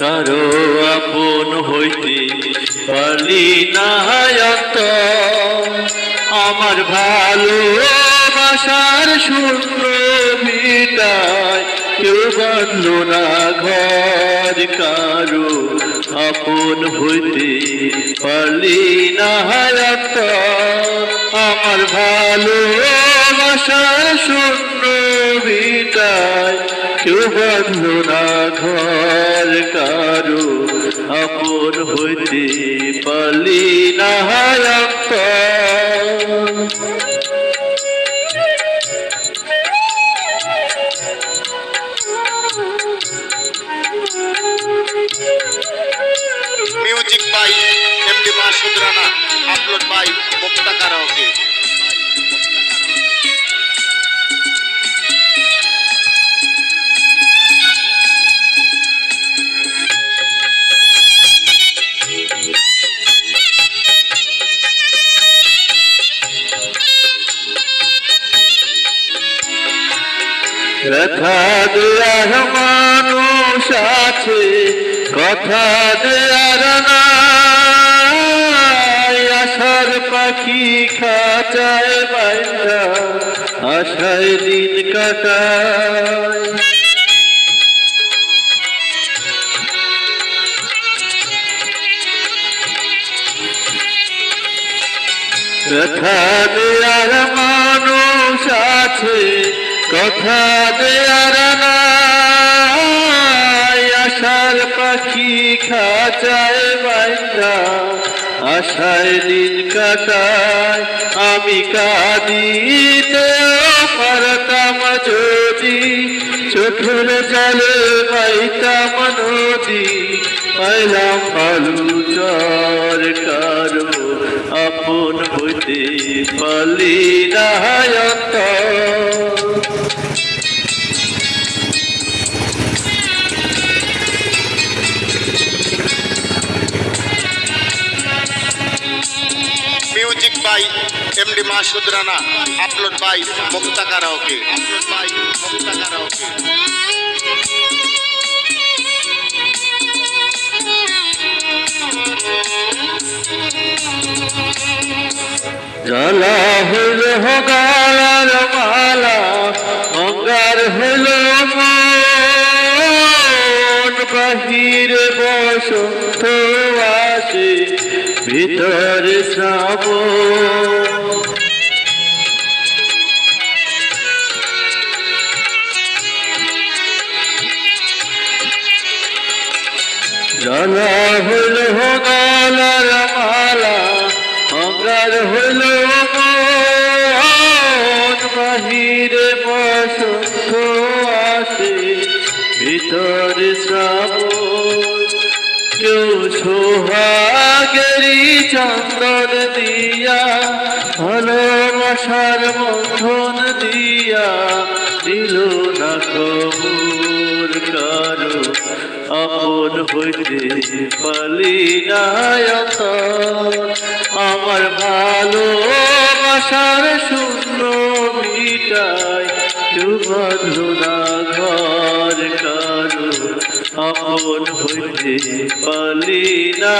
কারও আপন হইতে পারলি না অন্ত। আমার ভালো বাসার শূন্য ভিটায় কেউ বাঁধল না ঘর। কারও আপন হইতে পারলি না অন্ত। আমার ভালো বাসার শূন্য ভিটায় কেউ বাঁধল না ঘর। কারও আপন হইতে পালি না কথা দেয়ার মানুষ কথা দেয়ার আশার পাখি খাঁচায় বাইরা আশায় দিন কাটায়। কথা দেয়ার মানুষ কথা দেয়ার আশার পাখি খাঁচায় বাইরা আশায় দিন কাটায়, আমি কাঁদিতে পারতাম যদি, চোখের জলে পাইতাম নদী, পাইলাম ভালু চর কারও আপন হইতে পালি নায়ত by MD Masud Rana upload by Mukta karaoke. Upload by Mukta Mala মন, বাহিরে আসে। ভিতরে শ্রাবণ। জানা হইল গালার মালা অঙ্গার হইল বাহিরে বসন্ত আসে ভিতরে শ্রাবণ। কেউ সোহাগেরি চন্দন দিয়া ভালোবাসার মন্থন দিয়া, দিল না কবুর কারও আপন হইতে পালি নায়ত আমার ভালোবাসার শূন্য মিটাই কেউ বাঁধল না ঘর মন হইতে পালি না